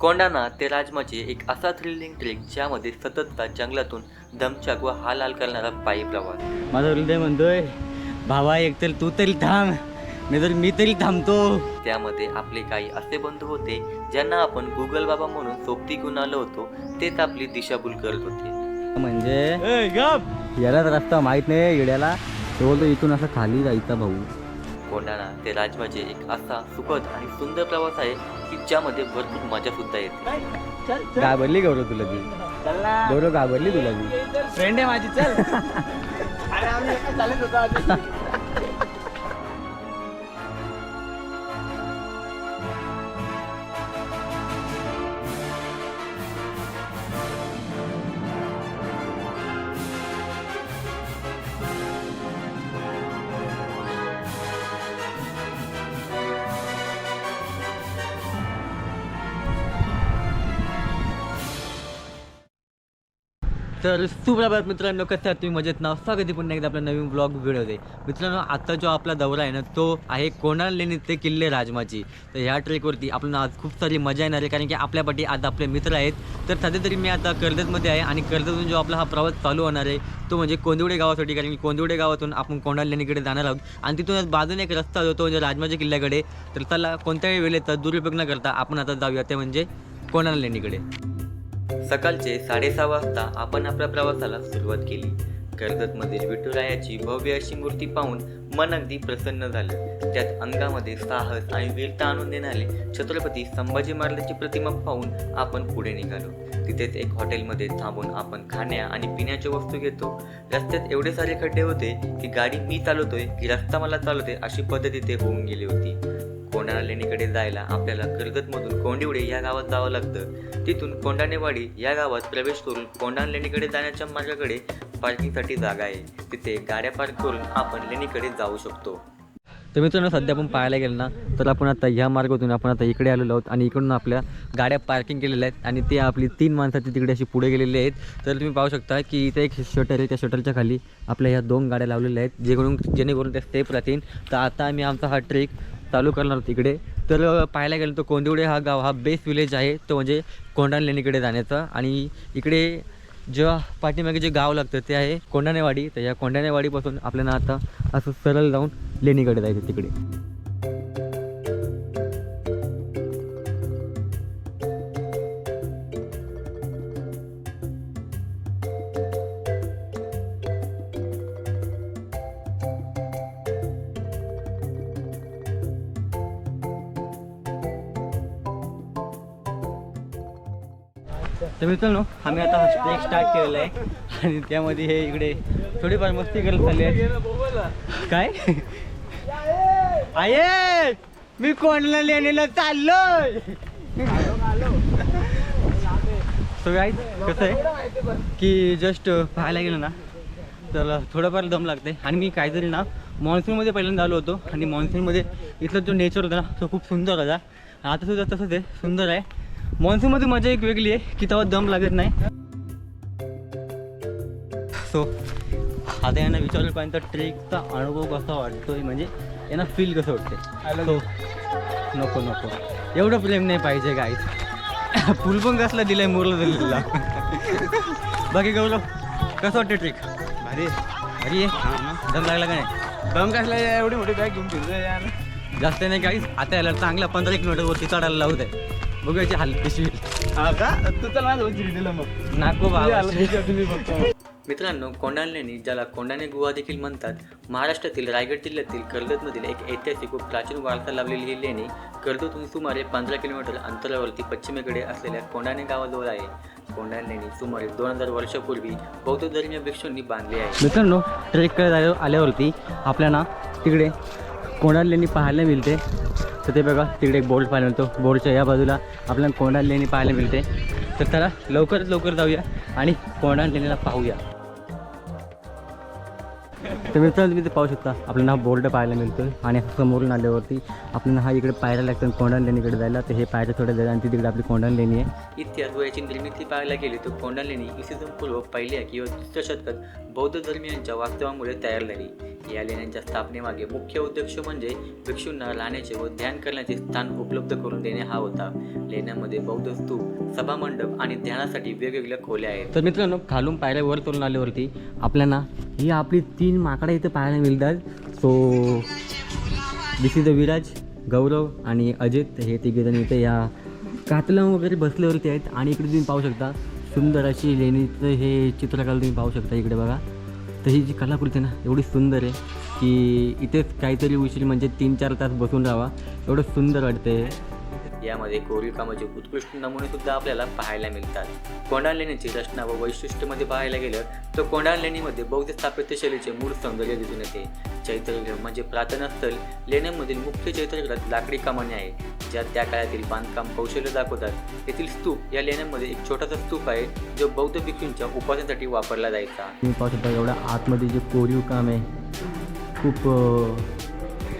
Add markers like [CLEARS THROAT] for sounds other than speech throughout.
कोंडाणा ते राजमाची एक असा थ्रिलिंग ट्रेक ज्यामध्ये सततचा जंगलातून दमछाक व हाल करणारा पायी प्रवास. माझा हृदय म्हणतोय भावा एक तर तू तरी थांब नाही तर मी तरी थांबतो. त्यामध्ये आपले काही असे बंधू होते ज्यांना आपण गुगल बाबा म्हणून सोबती घेऊन आलो होतो तेच आपली दिशाभूल करत होते. म्हणजे याला तर रस्ता माहीत नाही येड्याला. तो बोलतो इथून असं खाली जायचा भाऊ. कोंडाणा ते राजमाचे एक असा सुखद आणि सुंदर प्रवास आहे की ज्यामध्ये भरपूर मजा सुद्धा येते. घाबरली गौरव तुला ती. गौरव घाबरली तुला ती. फ्रेंड आहे माझी चल. [LAUGHS] तर सुप्रभात मित्रांनो कसं आहे तुम्ही मजेत नाव स्वागत आहे पुन्हा एकदा आपला नवीन ब्लॉग व्हिडिओ मित्रांनो आता जो आपला दौरा आहे ना तो आहे कोणाल लेणी ते किल्ले राजमाची. तर ह्या ट्रेकवरती आपल्याला आज खूप सारी मजा येणार आहे कारण की आपल्यापाठी आज आपले मित्र आहेत. तर सध्या तरी मी आता कर्जतमध्ये आहे आणि कर्जतून जो आपला हा प्रवास चालू होणार आहे तो म्हणजे कोंदिवडे गावासाठी कारण की कोंदिवडे गावातून आपण कोणाल लेणीकडे जाणार आहोत. आणि तिथूनच बाजूने एक रस्ता जो तो म्हणजे राजमाच्या किल्ल्याकडे. तर त्याला कोणत्याही वेळेचा दुरुपयोग न करता आपण आता जाऊया ते म्हणजे कोणाल लेणीकडे सकाळचे साडेसहा वाजता आपण आपल्या प्रवासाला सुरुवात केली. कर्जतमधील विठुरायाची भव्य अशी मूर्ती पाहून मन अगदी प्रसन्न झालं. त्यात अंगामध्ये साहस आणि वीरता आणून देणारे छत्रपती संभाजी महाराजांची प्रतिमा पाहून आपण पुढे निघालो. तिथेच एक हॉटेलमध्ये थांबून आपण खाण्या आणि पिण्याच्या वस्तू घेतो. रस्त्यात एवढे सारे खड्डे होते की गाडी मी चालवतोय की रस्ता मला चालवते अशी पद्धती ते होऊन गेली होती. कोंडाणा लेणीकडे जायला आपल्याला कर्गतमधून कोंडिवडे या गावात जावं लागतं. तिथून कोंडाणेवाडी या गावात प्रवेश करून कोंडाणा लेणीकडे जाण्याच्या मार्गाकडे पार्किंगसाठी जागा आहे. तिथे गाड्या पार्क करून आपण लेणीकडे जाऊ शकतो. तर मित्रांनो सध्या आपण पाहायला गेलो ना तर आपण आता ह्या मार्गातून आपण आता इकडे आलेलो आहोत आणि इकडून आपल्या गाड्या पार्किंग केलेल्या आहेत आणि ते आपली तीन माणसाची तिकडे अशी पुढे गेलेली आहेत. तर तुम्ही पाहू शकता की इथे एक शटर आहे त्या शटरच्या खाली आपल्या ह्या दोन गाड्या लावलेल्या आहेत जेणेकरून जेणेकरून त्या स्टेप राहतील. तर आता आम्ही आमचा हा ट्रेक चालू करणार तिकडे तर पाहायला गेलं तर कोंदिवडे हा गाव हा बेस्ट विलेज आहे. तो म्हणजे कोंडाण लेणीकडे जाण्याचा. आणि इकडे जेव्हा पाठीमागे जे गाव लागतं ते आहे कोंडाणेवाडी तर या कोंडाणेवाडीपासून आपल्याला आता असं सरळ जाऊन लेणीकडे जायचं तिकडे. मित्रांनो आम्ही आता हा ट्रेक स्टार्ट केलेला आहे. आणि त्यामध्ये हे इकडे थोडीफार मस्ती करत चालली आहे काय? आहे मी कोणाला लेणीला चाललोय. सो गाईज कसं आहे? की जस्ट पाहायला गेलं ना तर थोडंफार दम लागते. आणि मी काहीतरी ना मान्सूनमध्ये पहिल्यांदा आलो होतो. आणि मान्सूनमध्ये इथला जो नेचर होता ना तो खूप सुंदर होता. आता सुद्धा तसंच आहे. सुंदर आहे. मान्सूनमध्ये मजा एक वेगळी आहे की तेव्हा दम लागत नाही. सो आता यांना विचारलं पाहिजे तर ट्रेकचा अनुभव कसा वाटतोय? म्हणजे यांना फील कसं वाटतंय? सो नको नको. एवढं प्रेम नाही पाहिजे काय फुल [LAUGHS] पण कसला दिलाय मोरला दिलेला [LAUGHS] बाकी गौरव कसं वाटतं ट्रेक भारी अरे दम लागला का नाही? दम कसला एवढी मोठी बॅग घेऊन फिरतोय यार. जास्त नाही काहीच आता याला चांगला पंधरा किलोमीटरवरती चढायला लावत आहे बघूया याची हाल कशी हा का तू चल मग. नाको हालत बघतो मित्रांनो कोंडाणा ज्याला कोंडाणे गुहा देखील म्हणतात महाराष्ट्रातील रायगड जिल्ह्यातील कर्जतमधील एक ऐतिहासिक व प्राचीन वारसा लाभलेली ही लेणी कर्जतहून सुमारे पंधरा किलोमीटर अंतरावरती पश्चिमेकडे असलेल्या कोंडाणे गावाजवळ आहे. कोंडाणे लेणी सुमारे दोन हजार वर्षापूर्वी बौद्ध धर्मीय भिक्षूंनी बांधली आहे. मित्रांनो ट्रेक आल्या आल्यावरती आपल्याला तिकडे कोंडाल लेणी पाहायला मिळते. तर ते बघा तिकडे एक बोर्ड पाहायला मिळतो बोर्डच्या या बाजूला आपल्याला कोंडाल लेणी पाहायला मिळते तर त्याला लवकरात लवकर जाऊया आणि कोंडाल लेणीला पाहूया. तर मित्रांनो तुम्ही ते पाहू शकता आपल्याला हा बोर्ड पाहायला मिळतो आणि समोरून आल्यावरती आपल्याला हा इकडे पायऱ्या लागतात कोंडाण लेणीकडे जायला. तर हे पायऱ्या थोड्या जायला आणि ती तिकडे आपली कोंडाण लेणी आहे. इतिहास व याची निर्मिती पाहायला गेली तर कोंडाण लेणी इसवी पूर्व पहिल्या किंवा दुसऱ्या शतकात बौद्ध धर्मियांच्या वास्तवामुळे तयार झाली. या लेण्यांच्या स्थापनेमागे मुख्य उद्देश म्हणजे भिक्षूंना राहण्याचे व ध्यान करण्याचे स्थान उपलब्ध करून देणे हा होता. लेण्यांमध्ये बौद्ध स्तूप सभामंडप आणि ध्यानासाठी वेगवेगळ्या खोल्या आहेत. तर मित्रांनो खालून पायऱ्या वर करून आल्यावरती आपल्याला ही आपली तीन माकडं इथं पाहायला मिळतात. So this is the Viraj Gaurav आणि अजित हे तिघेजण इथे या कातला वगैरे बसल्यावरती आहेत. आणि इकडे तुम्ही पाहू शकता सुंदर अशी लेणीचं हे चित्रकला तुम्ही पाहू शकता इकडे बघा. तर ही जी कलाकृती आहे ना एवढी सुंदर आहे की इथेच काहीतरी उशीर म्हणजे तीन चार तास बसून राहावा. एवढं सुंदर वाटते यामध्ये कोरीव कामाचे उत्कृष्ट नमुने सुद्धा आपल्याला पाहायला मिळतात. कोंडाण लेणीची रचना व वैशिष्ट्यमध्ये पाहायला गेलं तर कोंडाण लेणीमध्ये बौद्ध स्थापत्य शैलीचे मूळ सौंदर्य दिसून येते. चैत्यगृह म्हणजे प्रार्थना स्थल. लेण्यांमधील मुख्य चैत्यगृहात लाकडी कामाने आहे ज्यात त्या काळातील बांधकाम कौशल्य दाखवतात. येथील स्तूप या लेण्यांमध्ये एक छोटासा स्तूप आहे जो बौद्ध भिक्षूंच्या उपासनेसाठी वापरला जायचा. तुम्ही पाहू शकता एवढ्या आतमध्ये जे कोरीव काम आहे खूप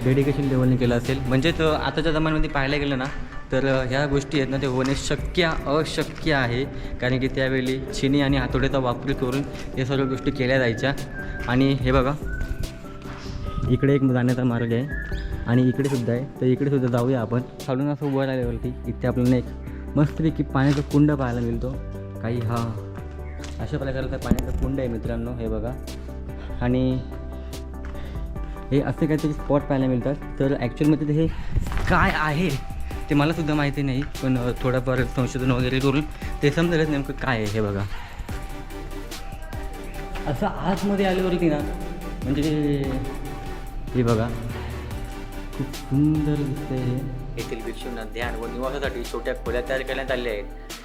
डेडिकेशन लेवलने केलं असेल. म्हणजेच आताच्या जमान्यामध्ये पाहायला गेलं ना तर ह्या गोष्टी आहेत ना ते होणे शक्य अशक्य आहे. कारण की त्यावेळी चिनी आणि हातोड्याचा वापर करून या सर्व गोष्टी केल्या जायच्या. आणि हे बघा इकडे एक जाण्याचा मार्ग आहे. आणि इकडे सुद्धा आहे. तर इकडे सुद्धा जाऊया आपण. खालून असं वर आल्यावरती इथे आपल्याला एक मस्तपैकी पाण्याचा कुंड पाहायला मिळतो. काही हा अशा प्रकारचा पाण्याचा कुंड आहे मित्रांनो हे बघा. आणि हे असे काहीतरी स्पॉट पाहायला मिळतात. तर ॲक्च्युअलमध्ये ते हे काय आहे? ते मला सुद्धा माहिती नाही पण थोडंफार संशोधन वगैरे करून ते समजेलच नेमकं काय आहे हे बघा. असं आतमध्ये आल्यावरती ना म्हणजे हे बघा खूप सुंदर दिसते हे. येथील भिक्षूंना ध्यान व निवासासाठी छोट्या खोल्या तयार करण्यात आल्या आहेत.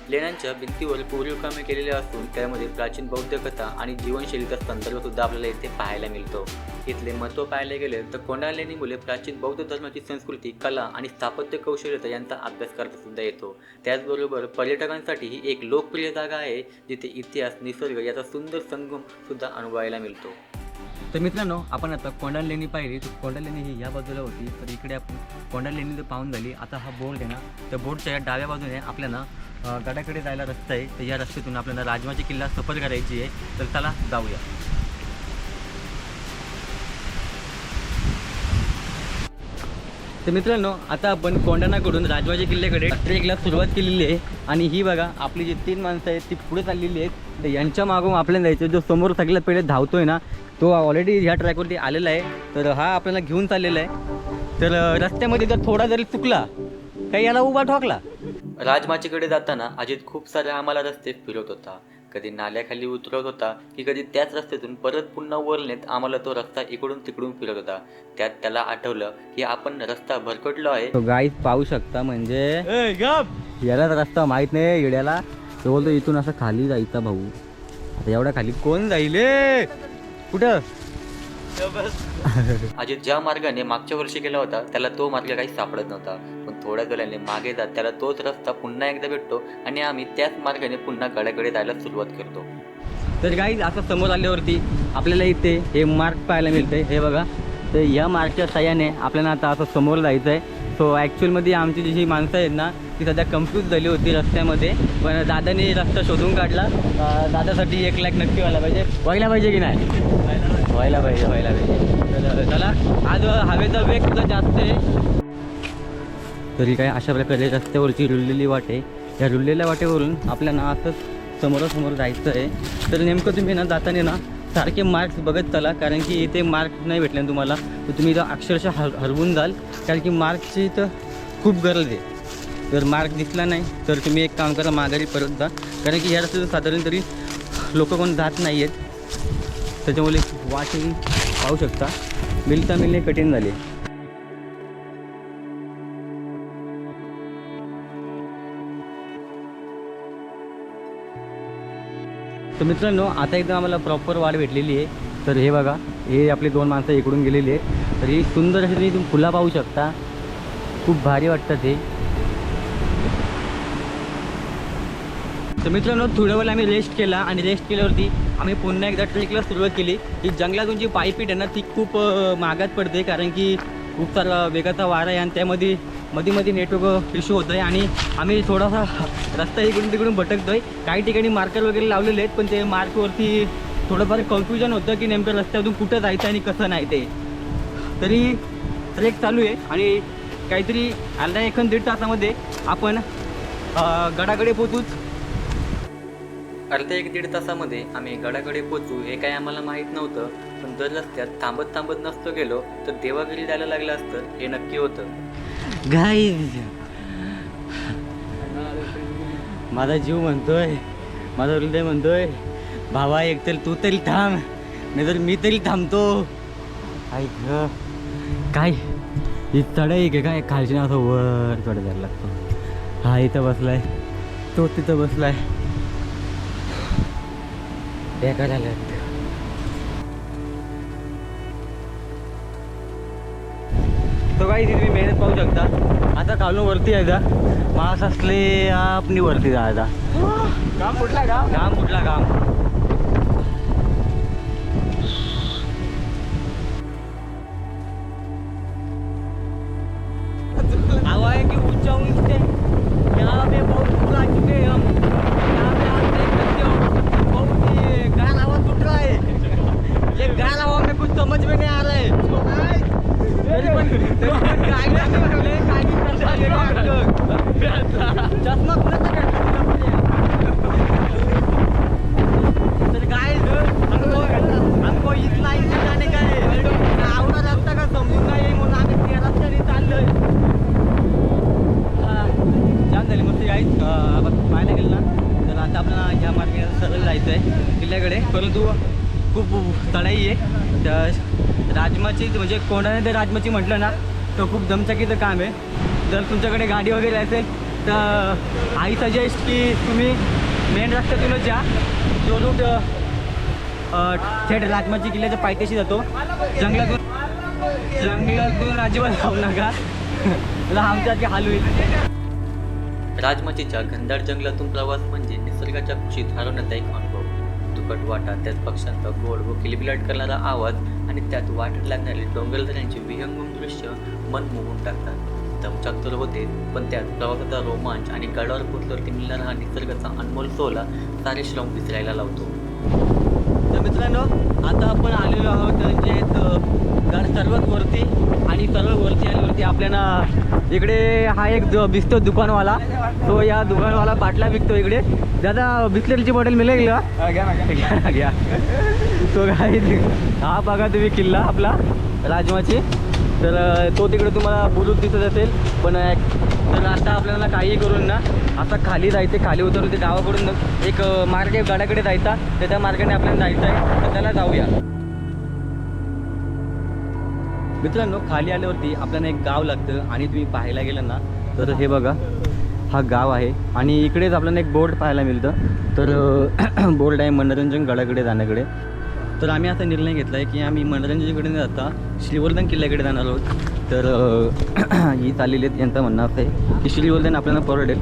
लेण्यांच्या भिंतीवर कोरीव कामे केलेले असून त्यामध्ये प्राचीन बौद्ध कथा आणि जीवनशैलीचा संदर्भ सुद्धा आपल्याला येथे पाहायला मिळतो. इथले महत्त्व पाहायला गेले तर कोंडाण लेणीमुळे प्राचीन बौद्ध धर्माची संस्कृती कला आणि स्थापत्य कौशल्यता यांचा अभ्यास करता सुद्धा येतो. त्याचबरोबर पर्यटकांसाठी ही एक लोकप्रिय जागा आहे जिथे इतिहास निसर्ग याचा सुंदर संगम सुद्धा अनुभवायला मिळतो. तर मित्रांनो आपण आता कोंडाल लेणी पाहिली. तर कोंडा लेणी ही या बाजूला होती. तर इकडे आपण कोंडा लेणी जर पाहून झाली. आता हा बोर्ड आहे ना त्या बोर्डच्या या डाव्या बाजूने आपल्याला गडाकडे जायला रस्ता आहे. तर या रस्त्यातून आपल्याला राजमाची किल्ला सफर करायची आहे. तर त्याला जाऊया. तर मित्रांनो आता आपण कोंडाणाकडून राजवाजी किल्ल्याकडे ट्रेकला सुरुवात केलेली आहे. आणि ही बघा आपली जी तीन माणसं आहेत ती पुढे चाललेली आहेत. तर यांच्या मागून आपल्याला जायचं जो समोर सगळ्यात पहिले धावतोय ना तो ऑलरेडी ह्या ट्रॅकवरती आलेला आहे. तर हा आपल्याला घेऊन चाललेला आहे. तर रस्त्यामध्ये जर थोडा जरी चुकला काही याला उभा ठोकला. राजमाचीकडे जाताना अजित खूप सारे आम्हाला रस्ते फिरवत होता. कधी नाल्याखाली उतरवत होता की कधी त्याच रस्त्यातून परत पुन्हा वर नेत आम्हाला तो रस्ता इकडून तिकडून फिरत होता. त्यात त्याला आठवलं की आपण रस्ता भरकटलो आहे. तो गाईच पाहू शकता म्हणजे याला रस्ता माहीत नाही येड्याला. तो बोलतो इथून असं खाली जायचा भाऊ. आता एवढ्या खाली कोण जाईल? कुठं? अजित ज्या मार्गाने मागच्या वर्षी गेला होता त्याला तो मार्ग काही सापडत नव्हता. थोड्या वेळाने मागे जात त्याला तोच रस्ता पुन्हा एकदा भेटतो आणि आम्ही त्याच मार्गाने पुन्हा गडाकडे जायला सुरुवात करतो. तर काही आता समोर आल्यावरती आपल्याला इथे हे मार्क पाहायला मिळते हे बघा. तर या मार्कच्या साह्याने आपल्याला आता असं समोर जायचं आहे सो ॲक्च्युअलमध्ये आमची जी माणसं आहेत ना ती सध्या कन्फ्यूज झाली होती रस्त्यामध्ये. पण दादाने रस्ता शोधून काढला. दादासाठी एक लाख नक्की व्हायला पाहिजे. व्हायला पाहिजे की नाही? व्हायला पाहिजे व्हायला पाहिजे. तर चला आज हवेचा वेग सुद्धा जास्त आहे. तरी काय अशा प्रकारे रस्त्यावरची रुळलेली वाट आहे. या रुळलेल्या वाटेवरून आपल्याला असंच समोरासमोर जायचं आहे. तर नेमकं तुम्ही ना जाताना ना सारखे मार्क्स बघत चला कारण की इथे मार्क्स नाही भेटले ना तुम्हाला. तर तुम्ही इथं अक्षरशः हर हरवून जाल कारण की मार्क्सची तर खूप गरज आहे. जर मार्क दिसला नाही तर तुम्ही एक काम करा माघारी परत जा. कारण की ह्या रस्त्याचं साधारण तरी लोक कोण जात नाही आहेत त्याच्यामुळे वाटही पाहू शकता. मिलता मिलणे कठीण झाले. तर मित्रांनो आता एकदम आम्हाला प्रॉपर वाढ भेटलेली आहे. तर हे बघा हे आपली दोन माणसं इकडून गेलेली आहेत. तर ही सुंदर अशी तुम्ही तुम्ही फुलं पाहू शकता. खूप भारी वाटतं ते तर मित्रांनो थोड्या वेळ आम्ही रेस्ट केला आणि रेस्ट केल्यावरती आम्ही पुन्हा एकदा ट्रेकला सुरुवात केली. की जंगलातून जी पायपीट आहे ना ती खूप मागात महागात पडते. कारण की खूप सारा वेगाचा वारा आहे आणि त्यामध्ये मध्ये मध्ये नेटवर्क इश्यू होतं आहे आणि आम्ही थोडासा रस्ता इकडून तिकडून भटकतो आहे काही ठिकाणी मार्कर वगैरे लावलेले आहेत पण ते मार्कवरती थोडंफार कन्फ्युजन होतं की नेमकं रस्त्यातून कुठं जायचं आणि कसं नाही ते. तरी ट्रेक चालू आहे आणि काहीतरी अर्धा एक दीड तासामध्ये आपण गडाकडे पोचूच अर्ध्या एक दीड तासामध्ये आम्ही गडाकडे पोचू हे काही आम्हाला माहीत नव्हतं. पण जर रस्त्यात थांबत थांबत नसतो गेलो तर देवागिरी जायला लागलं असतं हे नक्की होतं. गाईज. माझा जीव म्हणतोय माझा हृदय म्हणतोय भावा एक तर तू तरी थांब नाही तर मी तरी थांबतो. ऐक काय? ही चढाई आहे काय? खालची असं वर चढ जायला लागतो. हा इथं बसलाय. तो तिथं बसलाय. बेकार आलं तो काही तुम्ही मेहनत पाहू शकता. आता खालून वरती यायचा मास असले आपली वरती जायचा. काम कुठला काम? घाम कुठला घाम समज में समझ में नहीं आ रहा है। तरी पण तरी काय नाही म्हटले, चष्मा कुणाचा तर काय इथला इथे जाणे आवडा रस्ता का समजून नाही म्हणून आम्ही त्या रस्त्याने चाललोय छान झाली मस्त यायच आपण पाहायला ना तर आता आपल्याला ह्या मार्गाने सरळ जायचं आहे किल्ल्याकडे परंतु खूप तडाई आहे. तर राजमाची म्हणजे कोणाने ते राजमाची म्हटलं ना तर खूप दमचकीचं काम आहे. जर तुमच्याकडे गाडी वगैरे असेल तर आई सजेस्ट की तुम्ही मेन रस्त्यातूनच या जो रूट थेट राजमाची किल्ल्याच्या पायथ्याशी जातो. जंगलातून जंगलातून अजिबात जाऊ नका. तुला आमच्या हाल होईल राजमाचीच्या घनदाट जंगलातून प्रवास म्हणजे निसर्गाच्या कुशीत हरवण्याचा एक अनुभव. दुकट वाटा त्यात पक्षांचा गोड व किलबिलाट करणारा आवाज आणि त्यात वाटत लागणारे डोंगरदऱ्यांचे विहंगम दृश्य मन मोहून टाकतात. दमचाक तर होते पण त्यात प्रवासाचा रोमांच आणि गडावर पोचल्यावरती मिळणारा हा निसर्गाचा अनमोल सोहळा सारे श्रम विसरायला लावतो. मित्रांनो आता आपण आलेलो आहोत जे आहेत, सर्वात वरती आणि सर्व वरती आल्यावरती आपल्याला इकडे हा एक बिस्तो दुकानवाला तो या दुकानवाला बाटला विकतो इकडे. दादा बिस्लेरीची बॉटल मिळेल का? [LAUGHS] घ्या ना, घ्या. तो काय हा बघा तुम्ही किल्ला आपला राजमाची. तर तो तिकडे तुम्हाला बुरुज दिसत असेल पण तर आता आपल्याला काही करून ना आता खाली जायचं खाली उतरून ते गावाकडून एक मार्ग गडाकडे जायचा. तर त्या मार्गाने आपल्याला जायचं आहे. तर त्याला जाऊया. मित्रांनो खाली आल्यावरती आपल्याला एक गाव लागतं आणि तुम्ही पाहायला गेलं ना तर हे बघा हा गाव आहे. आणि इकडेच आपल्याला एक बोर्ड पाहायला मिळतं. तर [CLEARS THROAT] बोर्ड आहे मनोरंजन गडाकडे जाण्याकडे. तर आम्ही असा निर्णय घेतला आहे की आम्ही मनोरंजनकडे न जाता श्रीवर्धन किल्ल्याकडे जाणार आहोत. तर [CLEARS THROAT] ही चाललेली आहेत यांचं म्हणणं असं आहे की श्रीवर्धन आपल्याला परवडेल.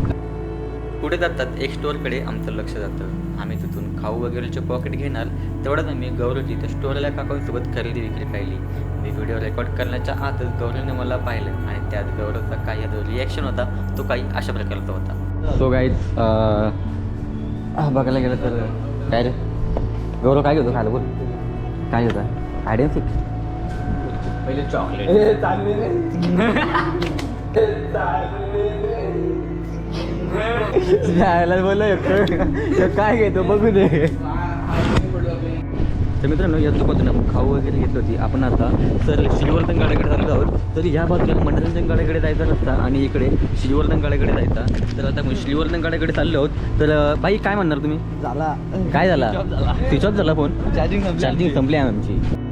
पुढे जातात एक स्टोअरकडे आमचं लक्ष जातं. आम्ही तिथून खाऊ वगैरेचे पॉकेट घेणार. तेवढ्यात आम्ही गौरवची त्या स्टोअरला काकांसोबत खरेदी विक्री पाहिली. मी व्हिडिओ रेकॉर्ड करण्याच्या आतच गौरवने मला पाहिलं आणि त्यात गौरवचा काही जो रिॲक्शन होता तो काही अशा प्रकारचा होता. सो गाईज बघायला गेलं तर काय रे? गौरव काय घेतो खायला बोल. काय घेतो आयडियन सिक पहिले चॉकलेट [LAUGHS] बोललो काय घेतो बघू दे. तर मित्रांनो या दुकानातून आपण खाऊ वगैरे घेतली होती. आपण आता सर श्रीवर्धन गाड्याकडे चाललो आहोत. तर या बाजूला मनोरंजन गाड्याकडे जायचा रस्ता आणि इकडे श्रीवर्धन गाड्याकडे जायचा. तर आता आपण श्रीवर्धन गाड्याकडे चाललो आहोत. तर बाई काय म्हणणार तुम्ही? झाला. काय झाला. स्विच ऑफ झाला फोन? चार्जिंग चार्जिंग संपली आहे आमची.